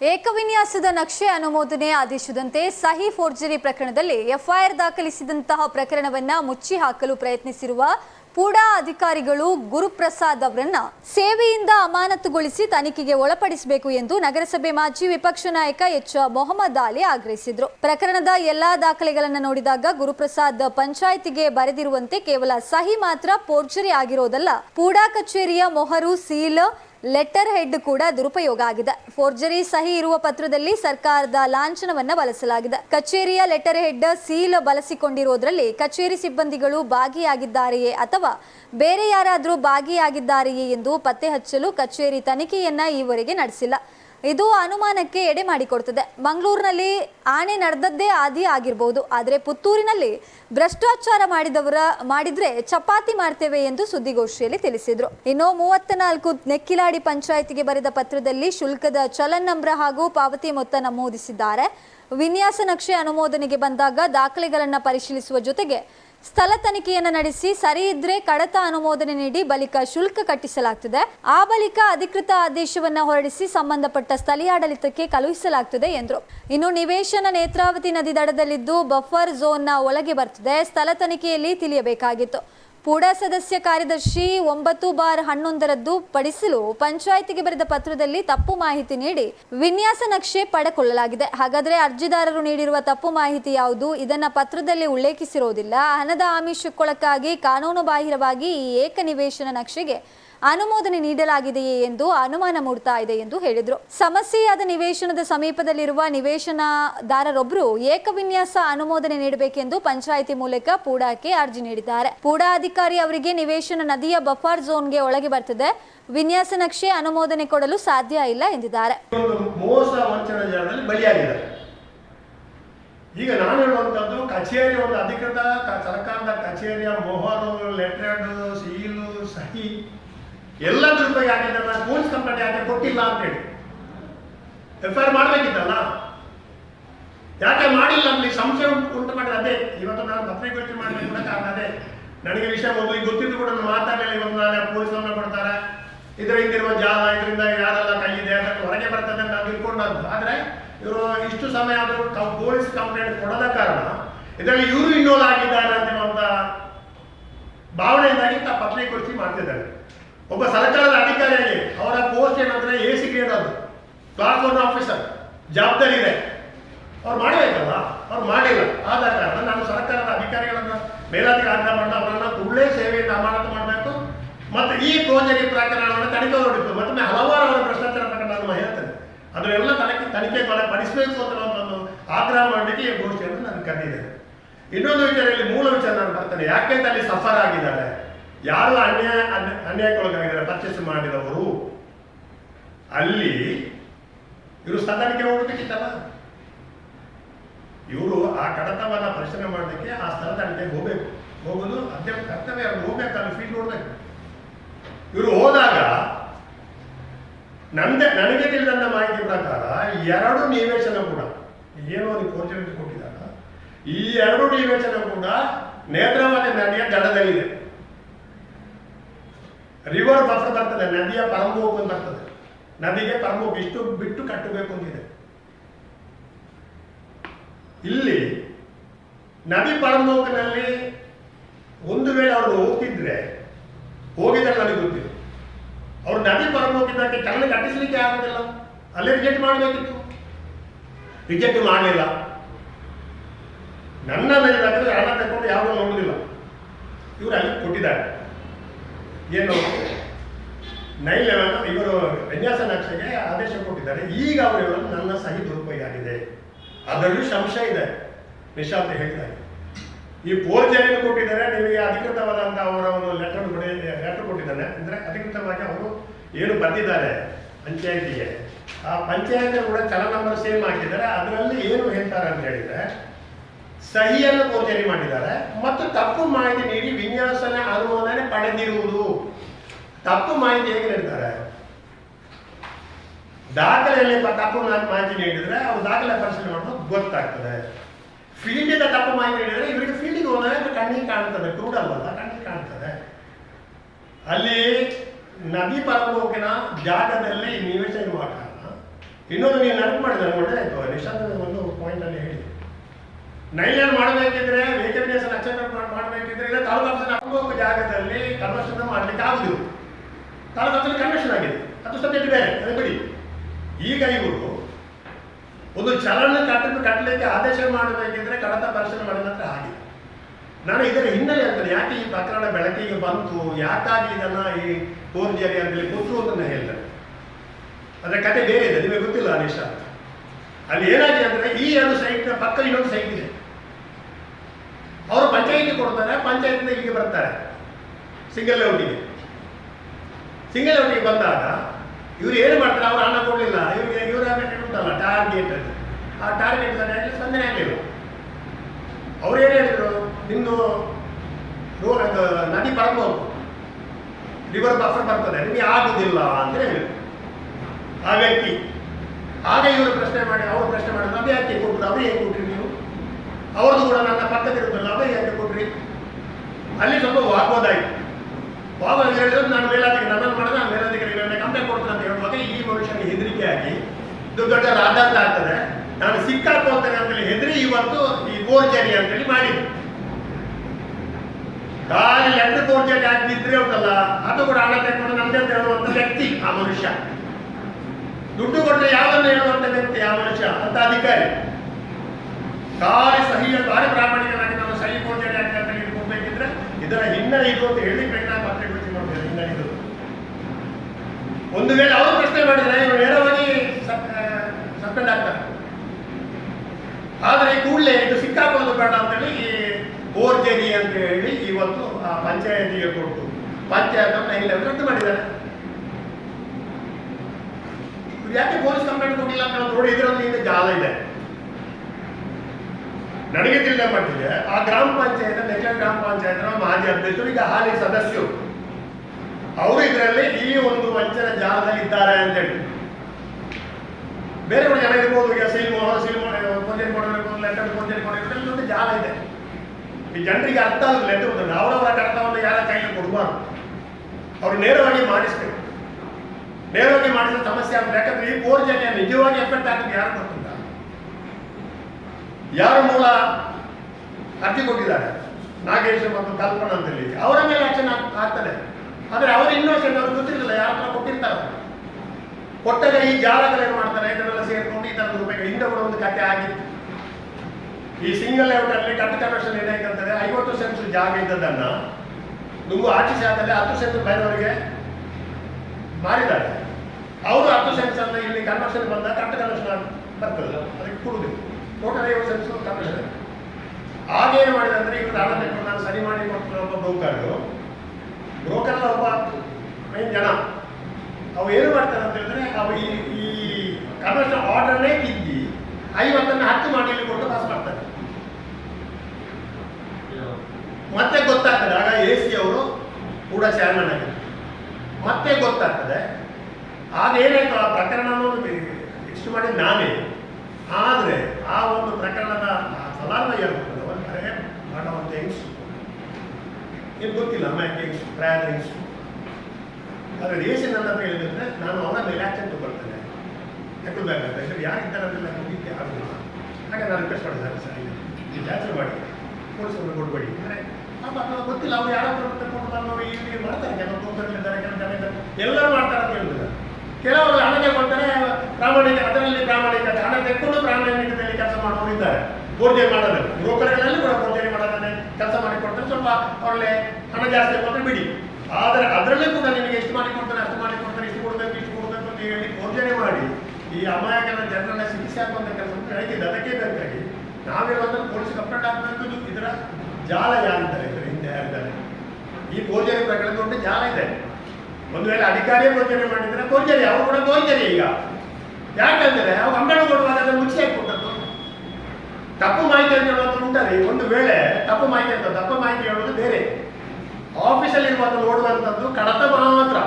ಏಕವಿನ್ಯಾಸದ ನಕ್ಷೆ ಅನುಮೋದನೆ ಆದೇಶದಂತೆ ಸಹಿ ಫೋರ್ಜರಿ ಪ್ರಕರಣದಲ್ಲಿ ಎಫ್ಐಆರ್ ದಾಖಲಿಸಿದಂತಹ ಪ್ರಕರಣವನ್ನ ಮುಚ್ಚಿ ಹಾಕಲು ಪ್ರಯತ್ನಿಸಿರುವ ಪೂಡಾ ಅಧಿಕಾರಿಗಳು ಗುರುಪ್ರಸಾದ್ ಅವರನ್ನ ಸೇವೆಯಿಂದ ಅಮಾನತುಗೊಳಿಸಿ ತನಿಖೆಗೆ ಒಳಪಡಿಸಬೇಕು ಎಂದು ನಗರಸಭೆ ಮಾಜಿ ವಿಪಕ್ಷ ನಾಯಕ ಎಚ್ ಮೊಹಮ್ಮದ್ ಅಲಿ ಆಗ್ರಹಿಸಿದ್ರು. ಪ್ರಕರಣದ ಎಲ್ಲಾ ದಾಖಲೆಗಳನ್ನು ನೋಡಿದಾಗ ಗುರುಪ್ರಸಾದ್ ಪಂಚಾಯಿತಿಗೆ ಬರೆದಿರುವಂತೆ ಕೇವಲ ಸಹಿ ಮಾತ್ರ ಫೋರ್ಜರಿ ಆಗಿರೋದಲ್ಲ. ಪೂಡಾ ಕಚೇರಿಯ ಮೊಹರು, ಸೀಲ್ ಲೆಟರ್ ಹೆಡ್ ಕೂಡ ದುರುಪಯೋಗ ಆಗಿದೆ. ಫೋರ್ಜರಿ ಸಹಿ ಇರುವ ಪತ್ರದಲ್ಲಿ ಸರ್ಕಾರದ ಲಾಂಛನವನ್ನ ಬಳಸಲಾಗಿದೆ. ಕಚೇರಿಯ ಲೆಟರ್ ಹೆಡ್ ಸೀಲ್ ಬಳಸಿಕೊಂಡಿರೋದ್ರಲ್ಲಿ ಕಚೇರಿ ಸಿಬ್ಬಂದಿಗಳು ಭಾಗಿಯಾಗಿದ್ದಾರೆಯೇ ಅಥವಾ ಬೇರೆ ಯಾರಾದರೂ ಭಾಗಿಯಾಗಿದ್ದಾರೆಯೇ ಎಂದು ಪತ್ತೆ ಹಚ್ಚಲು ಕಚೇರಿ ತನಿಖೆಯನ್ನ ಈವರೆಗೆ ನಡೆಸಿಲ್ಲ. ಇದು ಅನುಮಾನಕ್ಕೆ ಎಡೆ ಮಾಡಿಕೊಡ್ತದೆ. ಮಂಗಳೂರಿನಲ್ಲಿ ಆಣೆ ನಡೆದದ್ದೇ ಆದಿ ಆಗಿರ್ಬೋದು. ಆದರೆ ಪುತ್ತೂರಿನಲ್ಲಿ ಭ್ರಷ್ಟಾಚಾರ ಮಾಡಿದವರ, ಮಾಡಿದ್ರೆ ಚಪಾತಿ ಮಾಡ್ತೇವೆ ಎಂದು ಸುದ್ದಿಗೋಷ್ಠಿಯಲ್ಲಿ ತಿಳಿಸಿದ್ರು. ಇನ್ನು ಮೂವತ್ತ ನಾಲ್ಕು ನೆಕ್ಕಿಲಾಡಿ ಪಂಚಾಯಿತಿಗೆ ಬರೆದ ಪತ್ರದಲ್ಲಿ ಶುಲ್ಕದ ಚಲನ್ ನಂಬರ್ ಹಾಗೂ ಪಾವತಿ ಮೊತ್ತ ನಮೂದಿಸಿದ್ದಾರೆ. ವಿನ್ಯಾಸ ನಕ್ಷೆ ಅನುಮೋದನೆಗೆ ಬಂದಾಗ ದಾಖಲೆಗಳನ್ನು ಪರಿಶೀಲಿಸುವ ಜೊತೆಗೆ ಸ್ಥಳ ತನಿಖೆಯನ್ನು ನಡೆಸಿ ಸರಿ ಇದ್ರೆ ಕಡತ ಅನುಮೋದನೆ ನೀಡಿ ಬಳಿಕ ಶುಲ್ಕ ಕಟ್ಟಿಸಲಾಗ್ತದೆ. ಆ ಬಳಿಕ ಅಧಿಕೃತ ಆದೇಶವನ್ನ ಹೊರಡಿಸಿ ಸಂಬಂಧಪಟ್ಟ ಸ್ಥಳೀಯಾಡಳಿತಕ್ಕೆ ಕಳುಹಿಸಲಾಗ್ತದೆ ಎಂದರು. ಇನ್ನು ನಿವೇಶನ ನೇತ್ರಾವತಿ ನದಿ ದಡದಲ್ಲಿದ್ದು ಬಫರ್ ಝೋನ್ನ ಒಳಗೆ ಬರ್ತದೆ. ಸ್ಥಳ ತನಿಖೆಯಲ್ಲಿ ತಿಳಿಯಬೇಕಾಗಿತ್ತು. ಪೂಡಾ ಸದಸ್ಯ ಕಾರ್ಯದರ್ಶಿ ಒಂಬತ್ತು ಬಾರ್ ಹನ್ನೊಂದರದ್ದು ಪಡಿಸಲು ಪಂಚಾಯಿತಿಗೆ ಬರೆದ ಪತ್ರದಲ್ಲಿ ತಪ್ಪು ಮಾಹಿತಿ ನೀಡಿ ವಿನ್ಯಾಸ ನಕ್ಷೆ ಪಡೆಕೊಳ್ಳಲಾಗಿದೆ. ಹಾಗಾದ್ರೆ ಅರ್ಜಿದಾರರು ನೀಡಿರುವ ತಪ್ಪು ಮಾಹಿತಿ ಯಾವುದು? ಇದನ್ನ ಪತ್ರದಲ್ಲಿ ಉಲ್ಲೇಖಿಸಿರೋದಿಲ್ಲ. ಹಣದ ಆಮಿಷಕ್ಕೊಳಕ್ಕಾಗಿ ಕಾನೂನು ಬಾಹಿರವಾಗಿ ಈ ಏಕ ನಿವೇಶನ ನಕ್ಷೆಗೆ ಅನುಮೋದನೆ ನೀಡಲಾಗಿದೆಯೇ ಎಂದು ಅನುಮಾನ ಮೂಡ್ತಾ ಇದೆ ಎಂದು ಹೇಳಿದರು. ಸಮಸ್ಯೆಯಾದ ನಿವೇಶನದ ಸಮೀಪದಲ್ಲಿರುವ ನಿವೇಶನದಾರರೊಬ್ಬರು ಏಕವಿನ್ಯಾಸ ಅನುಮೋದನೆ ನೀಡಬೇಕೆಂದು ಪಂಚಾಯಿತಿ ಮೂಲಕ ಪೂಡಾಕ್ಕೆ ಅರ್ಜಿ ನೀಡಿದ್ದಾರೆ. ಪೂಡಾ ಅಧಿಕಾರಿ ಅವರಿಗೆ ನಿವೇಶನ ನದಿಯ ಬಫರ್ ಝೋನ್ಗೆ ಒಳಗೆ ಬರ್ತದೆ. ವಿನ್ಯಾಸ ನಕ್ಷೆ ಅನುಮೋದನೆ ಕೊಡಲು ಸಾಧ್ಯ ಇಲ್ಲ ಎಂದಿದ್ದಾರೆ. ಈಗ ನಾನು ಹೇಳುವಂಥದ್ದು, ಕಚೇರಿ ಒಂದು ಅಧಿಕೃತ ಸರ್ಕಾರದ ಕಚೇರಿಯ ಮೊಹರು, ಲೆಟ್ರೆಡ್, ಸೀಲು, ಸಹಿ ಎಲ್ಲ ದುರುಪಯೋಗ ಯಾಕೆ ನಾನು ಪೊಲೀಸ್ ಕಂಪ್ಲೇಂಟ್ ಯಾಕೆ ಕೊಟ್ಟಿಲ್ಲ ಅಂತೇಳಿ ಎಫ್ ಐ ಆರ್ ಮಾಡಬೇಕಿತ್ತಲ್ಲ? ಯಾಕೆ ಮಾಡಿಲ್ಲ ಅಲ್ಲಿ ಸಂಶಯ ಉಂಟು ಮಾಡಿದ್ರೆ ಅದೇ. ಇವತ್ತು ನಾನು ಪತ್ರಿಕೋಷ್ಠಿ ಮಾಡಬೇಕು ಕೂಡ ಕಾರಣ ಅದೇ. ನನಗೆ ವಿಷಯ ಮೊಬೈಲ್ ಗೊತ್ತಿದ್ದು ಕೂಡ ನಾನು ಮಾತಾಡಲಿಲ್ಲ. ಇವತ್ತು ಪೊಲೀಸ್ ಪೊಲೀಸರನ್ನ ಕೊಡ್ತಾರೆ. ಇದರ ಹಿಂದಿರುವ ಜಾಗ ಇದರಿಂದ ಯಾರೆಲ್ಲ ಕೈ ಅದಕ್ಕೆ ಹೊರಗೆ ಬರ್ತದೆ ಅಂತ ನಾವು ತಿಳ್ಕೊಂಡದ್ದು. ಆದರೆ ಇವರು ಇಷ್ಟು ಸಮಯ ಆದರೂ ಪೊಲೀಸ್ ಕಂಪ್ಲೇಂಟ್ ಕೊಡದ ಕಾರಣ ಇದರಲ್ಲಿ ಇವರು ಇನ್ವಾಲ್ವ್ ಆಗಿದ್ದಾರೆ ಅನ್ನುವಂಥ ಭಾವನೆಯಿಂದಾಗಿ ತಾ ಪತ್ರಿಕೋಷ್ಠಿ ಮಾಡ್ತಿದ್ದಾರೆ. ಒಬ್ಬ ಸರ್ಕಾರದ ಅಧಿಕಾರಿಯಾಗಿ ಅವರ ಪೋಸ್ಟ್ ಏನಂದ್ರೆ ಎ ಸಿ ಗ್ರೇಡ್ ಅದು ಕ್ಲಾಸ್ ಒನ್ ಆಫೀಸರ್ ಜವಾಬ್ದಾರಿ ಇದೆ ಅವ್ರು ಮಾಡಬೇಕಲ್ಲ ಅವ್ರು ಮಾಡಿಲ್ಲ. ಆದ ಕಾರಣ ನಾನು ಸರ್ಕಾರದ ಅಧಿಕಾರಿಗಳನ್ನ ಮೇಲಾಧಿಕಾರಿ ಮಾಡಿ ಅವರನ್ನ ಕೂಡಲೇ ಸೇವೆಯಿಂದ ಅಮಾನತು ಮಾಡಬೇಕು. ಮತ್ತೆ ಈ ಪ್ರೋಜರಿ ಪ್ರಕರಣವನ್ನು ತನಿಖೆ ಹೊರಡಿತು ಮತ್ತೊಮ್ಮೆ ಹಲವಾರು ಅವರ ಭ್ರಷ್ಟಾಚಾರ ಪ್ರಕರಣ ಹೇಳ್ತೇನೆ. ಅದನ್ನೆಲ್ಲ ತನಿಖೆ ತನಿಖೆ ಪಡಿಸಬೇಕು ಅಂತ ಒಂದು ಆಗ್ರಹ ಮಾಡಲಿಕ್ಕೆ ಈ ಗೋಷ್ಠಿಯನ್ನು ನಾನು ಕರೆದಿದ್ದೇನೆ. ಇನ್ನೊಂದು ವಿಚಾರದಲ್ಲಿ ಮೂಲ ವಿಚಾರ ನಾನು ಬರ್ತೇನೆ. ಯಾಕೆ ಅಂತ ಅಲ್ಲಿ ಸಫರ್ ಆಗಿದ್ದಾರೆ? ಯಾರು ಅನ್ಯಾಯ, ಅನ್ಯ- ಅನ್ಯಾಯಕ್ಕೊಳಗಾಗಿದ್ದಾರೆ ಪರ್ಚೇಸ್ ಮಾಡಿದವರು, ಅಲ್ಲಿ ಇವರು ಸ್ಥಳಕ್ಕೆ ಹೋಗ್ಬೇಕಿತ್ತಲ್ಲ? ಇವರು ಆ ಕಡತವನ್ನ ಪರಿಶೀಲನೆ ಮಾಡೋದಕ್ಕೆ ಆ ಸ್ಥಳದ ಅಡಿಗೆ ಹೋಗ್ಬೇಕು. ಹೋಗೋದು ಅದೇ ಕರ್ತವ್ಯ, ಅವ್ರು ಹೋಗ್ಬೇಕು, ಅಲ್ಲಿ ನೋಡ್ಬೇಕು. ಇವರು ಹೋದಾಗ ನಂದೆ, ನನಗೆ ತಿಳಿದಂತ ಮಾಹಿತಿ ಪ್ರಕಾರ ಎರಡು ನಿವೇಶನ ಕೂಡ, ಏನೋ ಒಂದು ಫೋರ್ಚುನೇಟ್ ಕೊಟ್ಟಿದ್ದಾಗ ಈ ಎರಡು ನಿವೇಶನ ಕೂಡ ನೇತ್ರಾವತಿ ನದಿಯ ದಡದಲ್ಲಿದೆ. ರಿವರ್ ಬಫರ್ ಬರ್ತದೆ, ನದಿಯ ಪರಂಬೋಕು ಅಂತ ಬರ್ತದೆ. ನದಿಗೆ ಪರಂಬೋಕು ಇಷ್ಟು ಬಿಟ್ಟು ಕಟ್ಟಬೇಕು ಅಂತಿದೆ. ಇಲ್ಲಿ ನದಿ ಪರಂಬೋಕಿನಲ್ಲಿ ಒಂದು ವೇಳೆ ಅವರು ಹೋಗ್ತಿದ್ರೆ, ಹೋಗಿದ್ರೆ ನನಗೆ ಗೊತ್ತಿಲ್ಲ. ಅವ್ರು ನದಿ ಪರಂಬೋಕಿದ್ದಕ್ಕೆ ಕಲ್ಲು ಕಟ್ಟಿಸ್ಲಿಕ್ಕೆ ಆಗೋದಿಲ್ಲ. ಅಲ್ಲೇ ರಿಜೆಕ್ಟ್ ಮಾಡಬೇಕಿತ್ತು. ರಿಜೆಕ್ಟ್ ಮಾಡಲಿಲ್ಲ. ನನ್ನ ಮೇಲೆ ಹಣ ತಗೊಂಡು ಯಾವಾಗ ನೋಡಲಿಲ್ಲ ಇವರು ಅಲ್ಲಿ ಕೊಟ್ಟಿದ್ದಾರೆ. ಏನು? ನೈನ್ ಲೆವೆನ್ ಇವರು ವಿನ್ಯಾಸ ನಕ್ಷೆಗೆ ಆದೇಶ ಕೊಟ್ಟಿದ್ದಾರೆ. ಈಗ ಅವರು ಇವರು ನನ್ನ ಸಹಿ ದುರುಪಯೋಗ ಆಗಿದೆ ಅದರಲ್ಲೂ ಸಂಶಯ ಇದೆ. ನಿಶಾಂತ್ ಹೇಳ್ತಾರೆ ಈ ಫೋರ್ಜರಿಯನ್ನು ಕೊಟ್ಟಿದ್ದಾರೆ. ನಿಮಗೆ ಅಧಿಕೃತವಾದಂಥ ಅವರ ಒಂದು ಲೆಟರ್ ಲೆಟರ್ ಕೊಟ್ಟಿದ್ದಾನೆ ಅಂದರೆ ಅಧಿಕೃತವಾಗಿ ಅವರು ಏನು ಬರೆದಿದ್ದಾರೆ? ಪಂಚಾಯತಿಗೆ. ಆ ಪಂಚಾಯತ್ ಕೂಡ ಚಲನಂಬರ್ ಸೇಮ್ ಹಾಕಿದ್ದಾರೆ. ಅದರಲ್ಲಿ ಏನು ಹೇಳ್ತಾರೆ ಅಂತ ಹೇಳಿದ್ರೆ ಸಹಿಯನ್ನು ಗೋಚರಿ ಮಾಡಿದ್ದಾರೆ. ಮತ್ತು ತಪ್ಪು ಮಾಹಿತಿ ನೀಡಿ ವಿನ್ಯಾಸನ ಅನುಮೋದನೆ ಪಡೆದಿರುವುದು. ತಪ್ಪು ಮಾಹಿತಿ ಹೇಗೆ ನೀಡಿದ್ದಾರೆ? ದಾಖಲೆಯಲ್ಲಿ ತಪ್ಪು ಮಾಹಿತಿ ನೀಡಿದ್ರೆ ಅವ್ರು ದಾಖಲೆ ಪರಿಶೀಲನೆ ಮಾಡೋದು ಗೊತ್ತಾಗ್ತದೆ. ಫೀಲ್ಡಿಂದ ತಪ್ಪು ಮಾಹಿತಿ ನೀಡಿದ್ರೆ ಇವರಿಗೆ ಫೀಲ್ಡಿಗೆ ಹೋದಾಗ ಕಣ್ಣಿಗೆ ಕಾಣ್ತದೆ, ಕ್ರೂಡ್ ಅಲ್ಲ ಕಣ್ಣಿಗೆ ಕಾಣ್ತದೆ. ಅಲ್ಲಿ ನದಿ ಪರಲೋಕಿನ ಜಾಗದಲ್ಲಿ ನಿವೇಶನ ಕಾರಣ ಇನ್ನೊಂದು ನೀವು ನೆನಪು ಮಾಡಿದ್ರೆ ಒಳ್ಳೆದಾಯ್ತು ನಿಶಾಂತ ಒಂದು ಪಾಯಿಂಟಲ್ಲಿ ಹೇಳಿ ನೈಲ್ಯಾಂಡ್ ಮಾಡಬೇಕಿದ್ರೆ ವೇಕೆನ್ಸ್ ಅಕ್ಷರ ಮಾಡಬೇಕಿದ್ರೆ ಇಲ್ಲ ತಾಲೂಕು ಆಫೀಸ್ ಹೋಗುವ ಜಾಗದಲ್ಲಿ ಕನ್ವರ್ಷನ್ ಮಾಡಲಿಕ್ಕೆ ಆಗುದಿಲ್ಲ. ತಾಲೂಕು ಆಫೀಸಲ್ಲಿ ಕನ್ವರ್ಷನ್ ಆಗಿದೆ. ಅದು ಸಬ್ಜೆಕ್ಟ್ ಬೇರೆ. ಅದು ಬಿಡಿ. ಈಗ ಇವರು ಒಂದು ಚಲನ ಕಟ್ಟನ್ನು ಕಟ್ಟಲಿಕ್ಕೆ ಆದೇಶ ಮಾಡಬೇಕಿದ್ರೆ ಕಡತ ಪರಿಶೀಲನೆ ಮಾಡಿದ ನಂತರ ಆಗಿದೆ ನಾನು ಇದರ ಹಿನ್ನೆಲೆ ಹೇಳ್ತೇನೆ. ಯಾಕೆ ಈ ಪ್ರಕರಣ ಬೆಳಕಿಗೆ ಬಂತು? ಯಾಕಾಗಿ ಇದನ್ನ ಈ ಫೋರ್ಜರಿ ಅಂತೇಳಿ ಕೊಟ್ಟರು ಅಂತ ಹೇಳ್ತಾರೆ. ಅದರ ಕತೆ ಬೇರೆ ಇದೆ. ನಿಮಗೆ ಗೊತ್ತಿಲ್ಲ ಅನಿಶಾ ಅಲ್ಲಿ ಏನಾಗಿದೆ ಅಂದರೆ ಈ ಎರಡು ಸೈಟ್ ಪಕ್ಕ ಇನ್ನೊಂದು ಸೈಟ್ ಇದೆ. ಪಂಚಾಯಿತಿ ಕೊಡ್ತಾರೆ ಪಂಚಾಯತಿಂದ ಇಲ್ಲಿಗೆ ಬರ್ತಾರೆ. ಸಿಂಗಲ್ ಲೇಔಟಿಗೆ ಸಿಂಗಲ್ ಲೇಔಟಿಗೆ ಬಂದಾಗ ಇವ್ರು ಏನು ಮಾಡ್ತಾರೆ, ಅವ್ರು ಹಣ ಕೊಡಲಿಲ್ಲ. ಇವರಿಗೆ, ಇವ್ರ ಉಂಟಲ್ಲ ಟಾರ್ಗೆಟ್ ಅದು ಆ ಟಾರ್ಗೆಟ್ ಸರಿಯಾಗಿ ಸ್ಪಂದನೆ ಆಗಲಿಲ್ಲ. ಅವ್ರು ಏನು ಹೇಳಿದ್ರು ನಿಮ್ಮದು ರೋ ನದಿ ಬರ್ಬೋದು ರಿವರ್ ಬಫರ್ ಬರ್ತದೆ, ನಿಮಗೆ ಆಗುದಿಲ್ಲ ಅಂತ ಹೇಳಿದ್ರು. ಆ ವ್ಯಕ್ತಿ. ಆಗ ಇವರು ಪ್ರಶ್ನೆ ಮಾಡಿ, ಅವರು ಪ್ರಶ್ನೆ ಮಾಡಿದ್ರು ಅದು ಯಾಕೆ ಕೊಟ್ಟರು ಅವ್ರು ಹೇಗೆ ನೀವು ಅವ್ರದ್ದು ಕೂಡ ನನ್ನ ಪಕ್ಕದಿರುತ್ತಲ್ಲ ಅದೇ ಯಾಕೆ ಕೊಟ್ರಿ. ಅಲ್ಲಿ ಸ್ವಲ್ಪ ವಾಗ್ವಾದಾಯಿತು. ವಾಗ ಹೇಳಿದ್ರು, ನಾನು ಮೇಲಾಧಿಕಾರಿ, ನನ್ನನ್ನು ಮಾಡಿದ ನಾನು ಮೇಲಾಧಿಕಾರಿಗಳನ್ನ ಕಂಪ್ಲೇಂಟ್ ಕೊಡ್ತೀನಿ ಅಂತ ಹೇಳುವಾಗ ಈ ಮನುಷ್ಯನಿಗೆ ಹೆದರಿಕೆ ಆಗಿ ದೊಡ್ಡ ದೊಡ್ಡ ರಾಧಾಂತ ಆಗ್ತದೆ. ನಾನು ಸಿಕ್ಕಾಕೊಳ್ತೇನೆ ಅಂತೇಳಿ ಹೆದರಿ ಇವತ್ತು ಈ ಗೋರ್ಜರಿ ಅಂತೇಳಿ ಮಾಡಿದ್ರು. ಖಾಲಿ ಲೆಟರ್ ಗೋರ್ಜರಿ ಆಗಿದ್ರೆ ಉಂಟಲ್ಲ, ಅದು ಕೂಡ ಹಣ ತೆಗೆದುಕೊಂಡು ನಮ್ಗೆ ಅಂತ ಹೇಳುವಂತ ವ್ಯಕ್ತಿ ಆ ಮನುಷ್ಯ. ದುಡ್ಡು ಕೊಟ್ಟರೆ ಯಾವನ್ನ ಹೇಳುವಂತ ವ್ಯಕ್ತಿ ಆ ಮನುಷ್ಯ? ಅಂತ ಅಧಿಕಾರಿ. ಖಾಲಿ ಸಹಿ ಭಾರಿ ಪ್ರಾಮಾಣಿಕವಾಗಿ ನಾನು ಸಹಿ ಕೊಡ್ತೇನೆ ಅಂತ ಹೋಗ್ಬೇಕಿದ್ರೆ ಇದರ ಹಿನ್ನೆಲೆ ಇದು ಅಂತ ಹೇಳಿ ಬೆಟ್ಟ ಪತ್ರಿಕೆ ಮಾಡ್ತೇನೆ ಹಿನ್ನೆಲೆ ಇದು. ಒಂದು ವೇಳೆ ಅವರು ಪ್ರಶ್ನೆ ಮಾಡಿದ್ರೆ ಇವರು ನೇರವಾಗಿ ಸಸ್ಪೆಂಡ್ ಆಗ್ತಾರೆ. ಆದರೆ ಕೂಡಲೇ ಇದು ಸಿಕ್ಕಾಕೊಳ್ಳೋದು ಬೇಡ ಅಂತೇಳಿ ಈ ಬೋರ್ಜರಿ ಅಂತ ಹೇಳಿ ಇವತ್ತು ಆ ಪಂಚಾಯತಿಗೆ ಕೊಟ್ಟು ಪಂಚಾಯತ್ ನೈನ್ ರದ್ದು ಮಾಡಿದ್ದಾರೆ. ಯಾಕೆ ಪೊಲೀಸ್ ಕಂಪ್ಲೇಂಟ್ ಕೊಟ್ಟಿಲ್ಲ ಅಂತ ನೋಡಿ ಇದರಲ್ಲಿ ಜಾಲ ಇದೆ. ನನಗೆ ತಿಳಿದ ಮಟ್ಟಿಗೆ ಆ ಗ್ರಾಮ ಪಂಚಾಯತ್ ನೆಕ್ಲ ಗ್ರಾಮ ಪಂಚಾಯತ್ ಮಾಜಿ ಅಧ್ಯಕ್ಷರು, ಈಗ ಹಾಲಿ ಸದಸ್ಯರು. ಅವರು ಇದರಲ್ಲಿ ಈ ಒಂದು ವಂಚನೆ ಜಾಲದಲ್ಲಿ ಇದ್ದಾರೆ ಅಂತ ಹೇಳಿ ಬೇರೆ ಜನ ಇರ್ಬೋದು, ಈಗ ಸೀಲ್ ಅವರ ಸೀಲ್ ಪಂಚಾಯತ್ ಕೊಡಬೇಕು ಲೆಟರ್ ಪಂಚಾಯತ್ ಕೊಡಬೇಕು ಒಂದು ಜಾಲ ಇದೆ. ಈ ಜನರಿಗೆ ಅರ್ಥ ಆಗುತ್ತೆ ಲೆಟರ್ ಒಂದು ಅವರವರ ಕರ್ತವ್ಯವನ್ನು ಯಾರ ಕೈಯಲ್ಲಿ ಕೊಡಬಾರ್ದು. ಅವ್ರು ನೇರವಾಗಿ ಮಾಡಿಸ್ಬೇಕು. ನೇರವಾಗಿ ಮಾಡಿಸಿದ ಸಮಸ್ಯೆ ಆಗುತ್ತೆ ಯಾಕಂದ್ರೆ ಈ ಪೋರ್ ಜನ ನಿಜವಾಗಿ ಎಫೆಕ್ಟ್ ಆಗುತ್ತೆ ಯಾರು ಗೊತ್ತಿಲ್ಲ. ಯಾರು ಮೂಲ ಅರ್ಜಿ ಕೊಟ್ಟಿದ್ದಾರೆ? ನಾಗೇಶ್ ಮತ್ತು ಕಲ್ಪನಾ ಅಂತ ಹೇಳಿ ಅವರ ಮೇಲೆ ಆಕ್ಷನ್ ಆಗ್ತದೆ. ಆದರೆ ಅವರು ಇನ್ನೋಸೆಂಟ್ ಅವ್ರಿಗೆ ಗೊತ್ತಿರಲಿಲ್ಲ ಯಾರ ಹತ್ರ ಕೊಟ್ಟಿರ್ತಾರೆ. ಕೊಟ್ಟಾಗ ಈ ಜಾಲಗಳೇನು ಮಾಡ್ತಾರೆ? ಇದನ್ನೆಲ್ಲ ಸೇರ್ಕೊಂಡು ಈ ಥರದ ರೂಪಾಯಿ ಹಿಂದೆ ಕೂಡ ಒಂದು ಕತೆ ಆಗಿತ್ತು. ಈ ಸಿಂಗಲ್ ಲೇಔಟಲ್ಲಿ ಕಟ್ಟ ಕನ್ವರ್ಷನ್ ಏನಾಯ್ತಂದ್ರೆ ಐವತ್ತು ಸೆನ್ಸ್ ಜಾಗ ಇದ್ದದನ್ನ ನುಂಗು ಆಚೆ ಆದಲ್ಲಿ ಹತ್ತು ಸೆನ್ಸ್ ಬೇರೆಯವರಿಗೆ ಮಾರಿದ್ದಾರೆ. ಅವರು ಹತ್ತು ಅಂತ ಇಲ್ಲಿ ಕನ್ವರ್ಷನ್ ಬಂದಾಗ ಕಟ್ಟ ಕನ್ವರ್ಷನ್ ಬರ್ತದೆ ಅದಕ್ಕೆ ಕೊಡುದು ಟೋಟಲ್ ಐವತ್ತು ಸೆನ್ಸ್ ಕಮಿಷನ್ ಆಗೇನು ಮಾಡಿದೆ ಅಂದರೆ ಇವತ್ತು ಹಣ ತೆಗೆದು ನಾನು ಸರಿ ಮಾಡಿ ಕೊಟ್ಟು ಒಬ್ಬ ಬ್ರೋಕರ್ಗಳು ಬ್ರೋಕರ್ನ ಒಬ್ಬ ಮೇನ್ ಜನ. ಅವು ಏನು ಮಾಡ್ತಾರೆ ಅಂತ ಹೇಳಿದ್ರೆ ಅವು ಈ ಈ ಕಮರ್ಷಿಯಲ್ ಆರ್ಡರ್ನೇ ತಿದ್ದಿ ಐವತ್ತನ್ನು ಹತ್ತು ಮಾಡಿ ಇಲ್ಲಿ ಕೊಟ್ಟು ಪಾಸ್ ಮಾಡ್ತಾರೆ. ಮತ್ತೆ ಗೊತ್ತಾಗ್ತದೆ, ಆಗ ಎ ಸಿ ಅವರು ಕೂಡ ಚೇರ್ಮನ್ ಆಗಿದ್ದಾರೆ. ಮತ್ತೆ ಗೊತ್ತಾಗ್ತದೆ. ಆಗ ಏನಾಯ್ತು ಆ ಪ್ರಕರಣ ಇಷ್ಟು ಮಾಡಿದ ನಾನೇ. ಆದರೆ ಆ ಒಂದು ಪ್ರಕರಣದ ಹೇಳ್ಬೋದು ಅಂದರೆ ಒಂದು ಹೆಂಗ್ಸ್ ನಿಮ್ಗೆ ಗೊತ್ತಿಲ್ಲ ಅಮ್ಯಾಕ್ ಹೆಂಗ್ಸ್ ಪ್ರಯಾಣ ಆದರೆ ರೇಷನ್ ಅಂತ ಹೇಳಿದ್ರೆ ನಾನು ಅವನ ಮೇಲೆ ಆಕ್ಷನ್ ತಗೊಳ್ತೇನೆ. ಯಾಕೆ ಯಾರಿದ್ದಾರೆ ಅದೆಲ್ಲ ಹೋಗಿದ್ದೆ ಆಗುದಿಲ್ಲ. ಹಾಗೆ ನಾನು ರಿಕ್ವೆಸ್ಟ್ ಮಾಡಿದ್ದಾರೆ ಸರ್ ಇದು ಜಾತ್ರೆ ಮಾಡಿ ಪೊಲೀಸರು ಕೊಡಬೇಡಿ. ಅಂದರೆ ಅದು ಗೊತ್ತಿಲ್ಲ, ಅವ್ರು ಯಾರೋ ತಗೊಂಡು ಬಂದವರು ಇಲ್ಲಿ ಮಾಡ್ತಾರೆ, ಕೆಲವು ಹೋಗ್ತಿರ್ತಾರೆ ಕೆಲವು ಎಲ್ಲರೂ ಮಾಡ್ತಾರೆ ಅಂತ ಹೇಳಿದ್ರು ಕೆಲವರು ಹಣಕ್ಕೆ ಕೊಡ್ತಾರೆ, ಪ್ರಾಮಾಣಿಕ, ಅದರಲ್ಲಿ ಪ್ರಾಮಾಣಿಕತೆ ಹಣ ತೆಕ್ಕೊಂಡು ಪ್ರಾಮಾಣಿಕತೆಯಲ್ಲಿ ಕೆಲಸ ಮಾಡೋರು ಇದ್ದಾರೆ ಬೋರ್ಜರಿ ಮಾಡೋದು. ಬ್ರೋಕರ್ಗಳಲ್ಲಿ ಕೂಡ ಬೋರ್ಜರಿ ಮಾಡೋದನ್ನೇ ಕೆಲಸ ಮಾಡಿ ಸ್ವಲ್ಪ ಒಳ್ಳೆ ಹಣ ಜಾಸ್ತಿ ಕೊಟ್ಟರೆ ಬಿಡಿ. ಆದರೆ ಅದರಲ್ಲೇ ಕೂಡ ನಿಮಗೆ ಎಷ್ಟು ಮಾಡಿ ಕೊಡ್ತಾರೆ, ಅಷ್ಟು ಮಾಡಿ ಕೊಡ್ತಾರೆ, ಇಷ್ಟು ಕೊಡಬೇಕು ಇಷ್ಟು ಕೊಡಬೇಕು ಅಂತ ಹೇಳಿ ಗೋರ್ಜನೆ ಮಾಡಿ ಈ ಅಮಾಯಕನ ಜನರನ್ನ ಶಿಕ್ಷೆ ಹಾಕುವಂಥ ಕೆಲಸ ನಡೀತಿದೆ ಅದಕ್ಕೆ ಬೇಕಾಗಿ ನಾವಿರುವಂಥದ್ದು ಪೊಲೀಸ್ ಕಂಪ್ಲೇಂಟ್ ಹಾಕಬೇಕು ಇದರ ಜಾಲ ಯಾರಿದ್ದಾರೆ? ಇದರ ಹಿಂದೆ ಯಾರಿದ್ದಾರೆ? ಈ ಪೂರ್ಜನೆ ಪ್ರಕರಣ ದೊಡ್ಡ ಜಾಲ ಇದೆ. ಒಂದು ವೇಳೆ ಅಧಿಕಾರಿಯೇ ಬೋರ್ಜರಿ ಮಾಡಿದ್ರೆ ಗೋಚರಿ ಅವರು ಕೂಡ ಗೋಚರಿ ಈಗ. ಯಾಕಂದ್ರೆ ಅವ್ರು ಅಂಗಡಿ ಕೊಡುವಾಗ ಮುಚ್ಚಿ ಕೊಟ್ಟದ್ದು ತಪ್ಪು ಮಾಹಿತಿ ಅಂತ ಹೇಳೋದು ಉಂಟದೆ. ಒಂದು ವೇಳೆ ತಪ್ಪು ಮಾಹಿತಿ ಅಂತ, ತಪ್ಪು ಮಾಹಿತಿ ಹೇಳುವುದು ಬೇರೆ. ಆಫೀಸಲ್ಲಿ ಇರುವಂತ ನೋಡುವಂಥದ್ದು ಕಡತ ಮಾತ್ರ.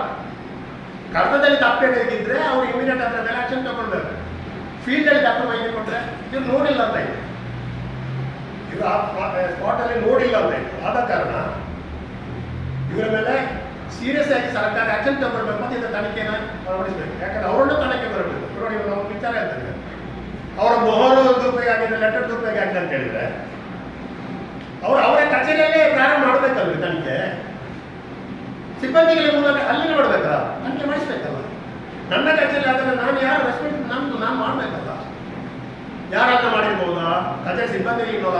ಕಡತದಲ್ಲಿ ತಪ್ಪೇನಾಗಿದ್ರೆ ಅವ್ರು ಇಮಿಡಿಯೇಟ್ ಅದರ ಮೇಲೆ ಆಕ್ಷನ್ ತಗೊಳ್ಬೇಕು. ಫೀಲ್ಡಲ್ಲಿ ತಪ್ಪು ಮಾಹಿತಿ ಕೊಟ್ಟರೆ ಇವ್ರು ನೋಡಿಲ್ಲ ಅಂತ ಇದೆ ಇದು ಆ ಸ್ಪಾಟಲ್ಲಿ ನೋಡಿಲ್ಲ ಅಂತ ಆದ ಕಾರಣ ಇವರ ಮೇಲೆ ಸೀರಿಯಸ್ ಆಗಿ ಸರ್ಕಾರ ಆಕ್ಷನ್ ತಗೊಳ್ಬೇಕು ಮತ್ತು ಇದರ ತನಿಖೆನ ಅಳವಡಿಸಬೇಕು. ಯಾಕಂದ್ರೆ ಅವರನ್ನು ತನಿಖೆ ಬರಬೇಕು. ನೋಡಿ ನಾವು ವಿಚಾರ ಹೇಳ್ತೇವೆ. ಅವರ ಮೊಹರು ದುರುಪಯೋಗ ಆಗಿದೆ ಲೆಟರ್ ದುರುಪಯೋಗ ಆಗಿದೆ ಅಂತ ಹೇಳಿದ್ರೆ, ಅವರು ಅವರ ಕಚೇರಿಯಲ್ಲೇ ಪ್ರಾರಂಭ ಮಾಡಬೇಕಲ್ರಿ ತನಿಖೆ? ಸಿಬ್ಬಂದಿಗಳ ಮೂಲಕ ಅಲ್ಲಿ ಮಾಡಬೇಕಲ್ಲ ತನಿಖೆ ಮಾಡಿಸ್ಬೇಕಲ್ಲ ನನ್ನ ಕಚೇರಿ ಆದರೆ ನಾನು ಯಾರು ರೆಸ್ಪೆಕ್ಟ್ ನಮ್ದು, ನಾನು ಮಾಡಬೇಕಲ್ಲ ಯಾರನ್ನ ಮಾಡಿರ್ಬೋದಾ? ಕಚೇರಿ ಸಿಬ್ಬಂದಿಗಳು ಇನ್ವಾಲ್ವ್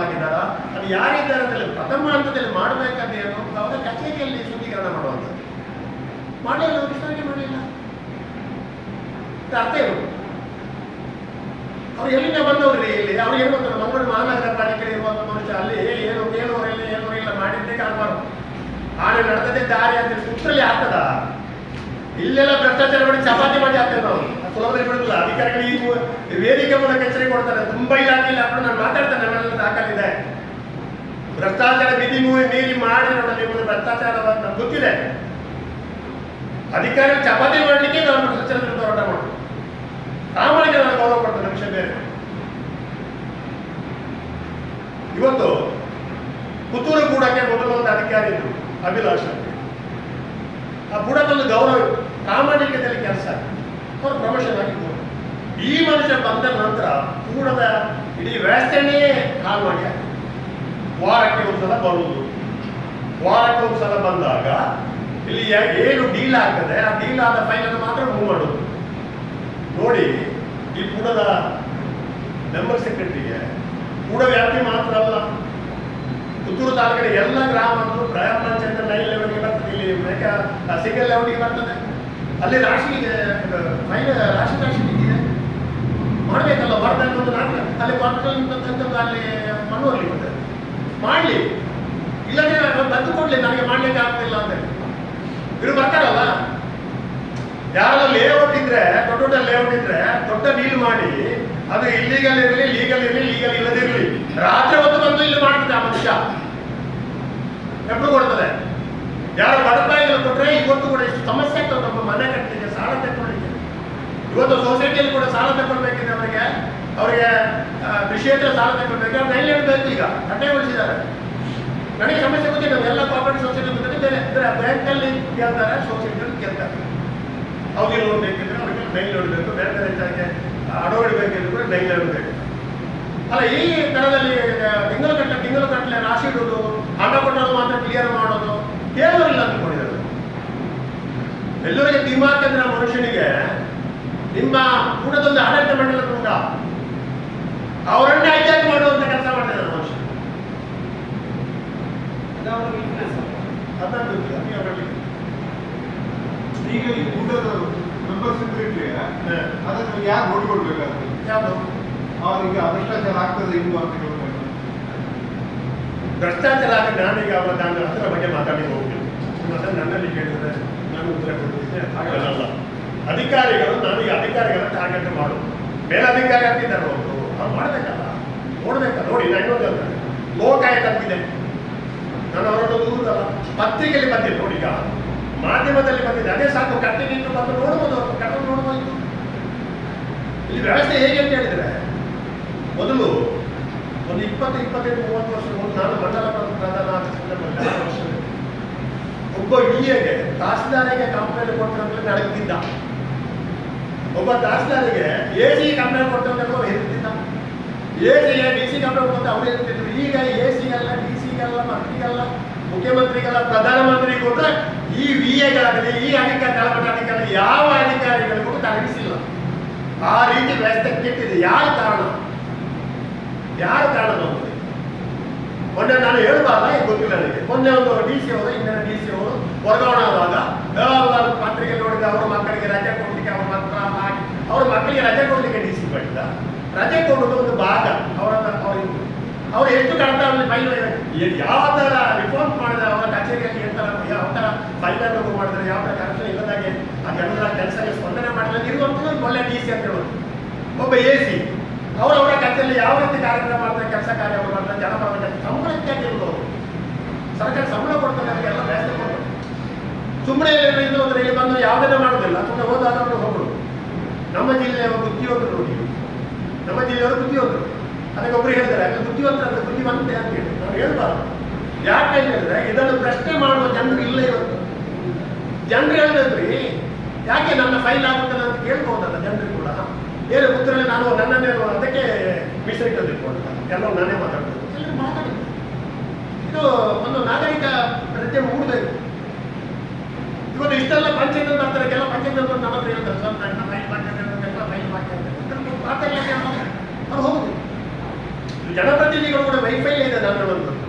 ಅದು ಯಾರಿದ್ದಾರೆ ಪ್ರಥಮ ಹಂತದಲ್ಲಿ ಮಾಡ್ಬೇಕಂತ ಏನು ಅವರ ಕಚೇರಿಯಲ್ಲಿ ಶುದ್ಧೀಕರಣ ಮಾಡುವಂಥದ್ದು. ಮಾಡಲಿಲ್ಲ ವಿಚಾರಣೆ ಮಾಡಲಿಲ್ಲ ಇದು ಅರ್ಥ ಏನು ಅವ್ರು ಎಲ್ಲಿಂದ ಬಂದವ್ರಿ ಇಲ್ಲಿ? ಅವ್ರು ಏನು ಬಂದ್ರು ಮಂಗಳೂರು ಮಹಾನಗರ ಪಾಲಿಕೆ ಇರುವಂತ ಮನುಷ್ಯ ಅಲ್ಲಿ ಏನು ಏನೋರಿಲ್ಲ ಏನು ಇಲ್ಲ, ಮಾಡಿದ್ದೇ ಕಾಣಬಾರ್ದು. ಆನೆ ನಡೆದದೇ ದಾರಿ ಅಂತ ಸುತ್ತರಲ್ಲಿ ಆಗ್ತದ? ಇಲ್ಲೆಲ್ಲ ಭ್ರಷ್ಟಾಚಾರ ಮಾಡಿ ಚಪಾತಿ ಮಾಡಿ ಹಾಕ್ತೇವೆ ನಾವು. ಸುಲಭದಲ್ಲಿ ಬಿಡುದಿಲ್ಲ. ಅಧಿಕಾರಿಗಳು ಈ ವೇದಿಕೆ ಮೂಲಕ ಎಚ್ಚರಿಕೆ ಕೊಡ್ತಾರೆ. ತುಂಬಾ ಇಲಾಖೆಯಲ್ಲಿ ಹಾಕೊಂಡು ನಾನು ಮಾತಾಡ್ತೇನೆ ನನ್ನ ದಾಖಲಿದೆ. ಭ್ರಷ್ಟಾಚಾರ ಬಿದಿ ಮೂವಿ ಮೀರಿ ಮಾಡಿ ನಿಮ್ಮದು ಭ್ರಷ್ಟಾಚಾರ ಗೊತ್ತಿದೆ. ಅಧಿಕಾರಿಗಳು ಚಪಾತಿ ಮಾಡಲಿಕ್ಕೆ ನಾನು ಭ್ರಷ್ಟಾಚಾರ ಹೋರಾಟ ಮಾಡ್ತೀನಿ ಪ್ರಾಮಾಣಿಕ ನಾನು ಗೌರವ ಕೊಡ್ತೇನೆ ವಿಷಯ ಬೇರೆ. ಇವತ್ತು ಪುತ್ತೂರು ಕೂಡಕ್ಕೆ ಮೊದಲು ಒಂದು ಅಧಿಕಾರಿ ಇದ್ರು, ಅಭಿಲಾಷ್. ಆ ಬುಡದೊಂದು ಗೌರವ ಇತ್ತು. ಪ್ರಾಮಾಣಿಕತೆಯಲ್ಲಿ ಕೆಲಸ. ಅವರು ಪ್ರಮೋಷನ್ ಆಗಿದ್ದು ಈ ಮನುಷ್ಯ ಬಂದ ನಂತರ ಕೂಡದ ಇಡೀ ವ್ಯವಸ್ಥೆನೇ ಹಾಳು ಮಾಡಿ ವಾರಕ್ಕೆ ಒಂದು ಸಲ ಬರುವುದು. ವಾರಕ್ಕೆ ಒಂದ್ಸಲ ಬಂದಾಗ ಇಲ್ಲಿ ಏನು ಡೀಲ್ ಆಗ್ತದೆ? ಆ ಡೀಲ್ ಆದ ಫೈಲನ್ನು ಮಾತ್ರ ಮೂವ್ ಮಾಡೋದು ನೋಡಿ, ಈ ಕೂಡದ ಮೆಂಬರ್ ಸೆಕ್ರೆಟರಿಗೆ ಕೂಡ ವ್ಯಾಪ್ತಿ ಮಾತ್ರ ಅಲ್ಲ. ಪುತ್ತೂರು ತಾಲೂಕಿನ ಎಲ್ಲ ಗ್ರಾಮಗಳು ಗ್ರಾಮ ಪಂಚಾಯತ್ ಲೈನ್ ಲೆವೆಲ್ಗೆ ಬರ್ತದೆ. ಇಲ್ಲಿ ಸಿಂಗಲ್ ಲೆವೆಲ್ಗೆ ಬರ್ತದೆ. ಅಲ್ಲಿ ರಾಶಿ ಫೈನ್ ರಾಶಿ ರಾಶಿ ಇದೆ. ಮಾಡಬೇಕಲ್ಲ ನಾನು ಅಲ್ಲಿ ಅಂತಂದ್ರೆ ಅಲ್ಲಿ ಮನೋರ್ಲಿ ಬರ್ತದೆ ಮಾಡಲಿ. ಇಲ್ಲದೆ ನಾನು ತಂದು ಕೊಡ್ಲಿ ನನಗೆ ಮಾಡ್ಲಿಕ್ಕೆ ಆಗ್ತಿಲ್ಲ ಅಂತ ಇವರು ಬರ್ತಾರಲ್ಲ? ಯಾರೋ ಲೇಔಟ್ ಇದ್ರೆ ದೊಡ್ಡ ದೊಡ್ಡ ಲೇಔಟ್ ಇದ್ರೆ ದೊಡ್ಡ ಡೀಲ್ ಮಾಡಿ, ಅದು ಇಲ್ಲಿಗಲ್ ಇರಲಿ ಲೀಗಲ್ ಇರಲಿ ಲೀಗಲ್ ಇಲ್ಲದಿರಲಿ ರಾತ್ರಿ ಹೊತ್ತು ಬಂದು ಇಲ್ಲಿ ಮಾಡ್ತದೆ ಆ ಮನುಷ್ಯ. ಎಪ್ಪು ಕೊಡ್ತದೆ. ಯಾರು ಬಡಪಾಯಿಗಳು ಕೊಟ್ರೆ ಇವತ್ತು ಕೂಡ ಇಷ್ಟು ಸಮಸ್ಯೆ ಆಗ್ತದೆ ನಮ್ಮ ಮನೆ ಕಟ್ಟಲಿಕ್ಕೆ ಸಾಲ ತಗೊಳ್ಳಿಕ್ಕೆ ಇವತ್ತು ಸೊಸೈಟಿಯಲ್ಲಿ ಕೂಡ ಸಾಲ ತಗೊಳ್ಬೇಕಿದೆ ಅವರಿಗೆ. ಅವರಿಗೆ ಕೃಷಿ ಹತ್ರ ಸಾಲ ತಗೊಳ್ಬೇಕು ಅವ್ರು ಎಲ್ಲಿ ಹೇಳ್ಬೇಕು ಈಗ? ಕಟ್ಟೆ ನನಗೆ ಸಮಸ್ಯೆ ಗೊತ್ತಿಲ್ಲ ಎಲ್ಲ ಕಾಪರೇಟ್ ಸೊಸೈಟಿ ಬೇರೆ ಬೇರೆ ಬ್ಯಾಂಕಲ್ಲಿ ಕೇಳ್ತಾರೆ ಸೊಸೈಟಿಯಲ್ಲಿ ಕೇಳ್ತಾರೆ. ಅವ್ರಿಗೆ ಲೋನ್ ಬೇಕಿದ್ರೆ ಅವ್ರಿಗೆ ನೈಲ್ ನೋಡಬೇಕು, ಬೇರೆ ಬೇರೆ ಹಣ ಬೇಕಿದ್ರು ಕೂಡ ನೈಲ್ ನೋಡಬೇಕು. ಅಲ್ಲ, ಈ ತರದಲ್ಲಿ ತಿಂಗಳು ಕಟ್ಟಲೆ ತಿಂಗಳು ಕಟ್ಟಲೆ ರಾಶಿ ಇಡೋದು, ಹಣ ಕೊಡೋದು ಮಾತ್ರ ಕ್ಲಿಯರ್ ಮಾಡೋದು, ಕೇಳೋರಿಲ್ಲ ಅಂದ್ಕೊಂಡಿರೋದು ಎಲ್ಲರಿಗೆ ದಿಮಾಕ್ ಅಂದ್ರೆ ಆ ಮನುಷ್ಯನಿಗೆ ನಿಮ್ಮ ಕೂಡದೊಂದು ಆಡಳಿತ ಮಂಡಲ ಕೂಡ. ಅವರನ್ನೇ ಹೈಜಾಕ್ ಮಾಡುವಂತ ಕೆಲಸ ಮಾಡ್ತಿದ್ದಾರೆ ಮನುಷ್ಯ ಅದನ್ನು ಗೊತ್ತಿಲ್ಲ, ನೀವು ಅವರಲ್ಲಿ. ಈಗ ಈ ಕೂಟದ ಮೆಂಬರ್ ಸೆಕ್ರೆಟರಿ. ಅದನ್ನು ಯಾರು ನೋಡ್ಕೊಡ್ಬೇಕಾಗ್ತದೆ ಯಾವುದು ಅವರಿಗೆ ಭ್ರಷ್ಟಾಚಾರ ಆಗ್ತದೆ ಇಲ್ವಾ ಅಂತ ಕೇಳ್ಬೇಕು ಭ್ರಷ್ಟಾಚಾರ ಆಗಿ ನಾನೀಗ ಅವರ ನಾನು ಅದರ ಬಗ್ಗೆ ಮಾತಾಡಿ ಹೋಗ್ತೀನಿ. ಮತ್ತೆ ನನ್ನಲ್ಲಿ ಕೇಳಿದ್ರೆ ನಾನು ಉತ್ತರ ಕೊಡ್ತಿದ್ದೆ ಹಾಗಲ್ಲ. ಅಧಿಕಾರಿಗಳು ನಾನು ಈ ಅಧಿಕಾರಿಗಳ ಟಾರ್ಗೆಟ್ ಮಾಡು ಮೇಲಧಿಕಾರಿ ಆಗ್ತಿದ್ದಾರೆ ಅವರು ಅವ್ರು ಮಾಡ್ಬೇಕಲ್ಲ. ನೋಡ್ಬೇಕಲ್ಲ. ನೋಡಿ ನಾನು ಇನ್ನೊಂದು ಲೋಕಾಯತ ಅಂತಿದೆ ನಾನು ಅವರನ್ನು ದೂರದಲ್ಲ ಪತ್ರಿಕೆಯಲ್ಲಿ ಬಂದಿದೆ ನೋಡಿ ಈಗ ಮಾಧ್ಯಮದಲ್ಲಿ ಬಂದಿದ್ದೆ. ಅದೇ ಸಾಕು, ಕಟ್ಟಿ ನಿಂತು ಬಂದು ನೋಡ್ಬೋದು ಅವ್ರು ಕಟ್ಟಲು ನೋಡ್ಬೋದು ಇಲ್ಲಿ ವ್ಯವಸ್ಥೆ ಹೇಗೆ ಅಂತ ಹೇಳಿದ್ರೆ, ಮೊದಲು ಒಂದು ಇಪ್ಪತ್ತು, ಇಪ್ಪತ್ತೈದು, ಮೂವತ್ತು ವರ್ಷ ನಾನು ಮಂಡಲ ಪ್ರಧಾನ ಒಬ್ಬ ವಿಎಗೆ ತಹಸೀಲ್ದಾರಿಗೆ ಕಂಪ್ಲೇಂಟ್ ಕೊಡ್ತಾರೆ ನಡೆಯುತ್ತಿದ್ದ ಒಬ್ಬ ತಹಸೀಲ್ದಾರಿಗೆ ಎ ಸಿ ಕಂಪ್ಲೇಂಟ್ ಕೊಡ್ತಾರೆ ಹೇಳ್ತಿದ್ದ. A C D C complaint ಕೊಡ್ತಾರೆ ಅವ್ರು ಹೇಳ್ತಿದ್ರು. ಈಗ ಎ ಸಿಗಲ್ಲ ಡಿ ಸಿಗಲ್ಲ ಮಂತ್ರಿಗಲ್ಲ ಮುಖ್ಯಮಂತ್ರಿಗಲ್ಲ, ಪ್ರಧಾನಮಂತ್ರಿ ಕೊಟ್ಟರೆ ಈ ವಿ ಎಗಳಾಗಲಿ ಈ ಅಧಿಕಾರಿ, ತಳಮಟ್ಟ ಯಾವ ಅಧಿಕಾರಿಗಳಿಗೂ ತಲಗಿಸಿಲ್ಲ ಆ ರೀತಿ ವ್ಯವಸ್ಥೆ ಕೆಟ್ಟಿದೆ. ಯಾರ ಕಾರಣ? ಯಾರ ಕಾರಣ ನಮಗೆ ಮೊನ್ನೆ ನಾನು ಹೇಳ್ಬಾರ್ದ ಗೊತ್ತಿಲ್ಲ ನನಗೆ. ಮೊನ್ನೆ ಒಂದು ಡಿ ಸಿ ಅವರು ಇಂದಿನ ಡಿ ಸಿ ಅವರು ವರ್ಗಾವಣೆ ಆದಾಗ ಪತ್ರಿಕೆ ನೋಡಿದ ಅವ್ರ ಮಕ್ಕಳಿಗೆ ರಜೆ ಕೊಡ್ಲಿಕ್ಕೆ ಅವ್ರ ಮಕ್ಕಳ ಅವ್ರ ಮಕ್ಕಳಿಗೆ ರಜೆ ಕೊಡ್ಲಿಕ್ಕೆ ಡಿ ಸಿ ಮಾಡಿದ ರಜೆ ಕೊಡೋದು ಒಂದು ಭಾಗ. ಅವರ ಅವ್ರ ಅವ್ರು ಎಷ್ಟು ಕಡತ ಫೈಲ್ ಯಾವ ಥರ ರಿಫಾರ್ಮ್ ಮಾಡಿದ್ರೆ ಅವರ ಕಚೇರಿಯಲ್ಲಿ ಎಂತ ಯಾವ ಥರ ಫೈಲ್ ಅನ್ನು ಮಾಡಿದ್ರೆ, ಯಾವ ಥರ ಕರೆಕ್ಷನ್ ಇಲ್ಲದಾಗೆ ಆ ಜನರ ಕೆಲಸಕ್ಕೆ ಸ್ಪಂದನೆ ಮಾಡಿದ್ರೆ ಇರುವಂಥದ್ದು ಒಳ್ಳೆ ಡಿ ಸಿ ಅಂತ ಹೇಳೋದು. ಒಬ್ಬ ಎ ಸಿ ಅವರು ಅವರ ಕಚೇರಿಯಲ್ಲಿ ಯಾವ ರೀತಿ ಕಾರ್ಯಕ್ರಮ ಮಾಡ್ತಾರೆ, ಕೆಲಸ ಕಾರ್ಯ ಮಾಡ್ತಾರೆ ಜನಪರ ಸಂಬಳ ಇರ್ಬೋದು. ಸರ್ಕಾರ ಸಂಬಳ ಕೊಡ್ತಾರೆ ಅವರಿಗೆಲ್ಲ ವ್ಯವಸ್ಥೆ ಕೊಡ್ತಾರೆ. ಸುಮ್ಮನೆ ಅಂದ್ರೆ ಇಲ್ಲಿ ಬಂದು ಯಾವುದನ್ನ ಮಾಡೋದಿಲ್ಲ, ಸುಮ್ಮನೆ ಹೋದಾಗ ಅವರು ನಮ್ಮ ಜಿಲ್ಲೆಯ ಒಂದು ನೋಡಿ. ನಮ್ಮ ಜಿಲ್ಲೆಯವರು ಬುದ್ಧಿವಂತರು ಅದಕ್ಕೆ ಒಬ್ರು ಹೇಳ್ತಾರೆ ಯಾಕೆ ಬುದ್ಧಿವಂತರ ಅಂತ ಬುದ್ಧಿವಂತೆ ಅಂತ ಹೇಳಿ. ಅವ್ರು ಹೇಳ್ಬಾರ್ದು. ಯಾಕೆ ಹೇಳಿದ್ರೆ ಇದನ್ನು ಪ್ರಶ್ನೆ ಮಾಡುವ ಜನರು ಇಲ್ಲ ಇವತ್ತು ಜನರು ಹೇಳ್ಬೇಕ್ರಿ ಯಾಕೆ ನನ್ನ ಫೈಲ್ ಆಗುತ್ತಲ್ಲ ಅಂತ ಕೇಳ್ಬೋದಲ್ಲ ಜನರು ಕೂಡ? ಏನು ಉತ್ತರದಲ್ಲಿ ನಾನು ನನ್ನನ್ನೇ ಅದಕ್ಕೆ ಮೀಸಲಿಟ್ಟದಿತ್ತು ಅಂತ ಎಲ್ಲ ನಾನೇ ಮಾತಾಡ್ಬೋದು ಎಲ್ಲರೂ ಮಾತಾಡಿ ಇದು ಒಂದು ನಾಗರಿಕ ಪ್ರಜ್ಞೆ ಮೂಡಬೇಕು ಇವತ್ತು ಇಷ್ಟೆಲ್ಲ ಪಂಚಾಯತ್ ಬರ್ತಾರೆ ಕೆಲವು ಪಂಚಾಯತ್ ನಮ್ಮ ಹತ್ರ ಹೇಳ್ತಾರೆ. ಸರ್ ನನ್ನ ಫೈಲ್ ಮಾಡ್ತಾರೆ ಎಲ್ಲ ಫೈಲ್ ಮಾಡ್ತಾರೆ ಅವ್ರು ಹೋಗುದು ജനപ്രതിനിധികളുടെ വൈഫൈ ചെയ്ത് തരണമെന്ന്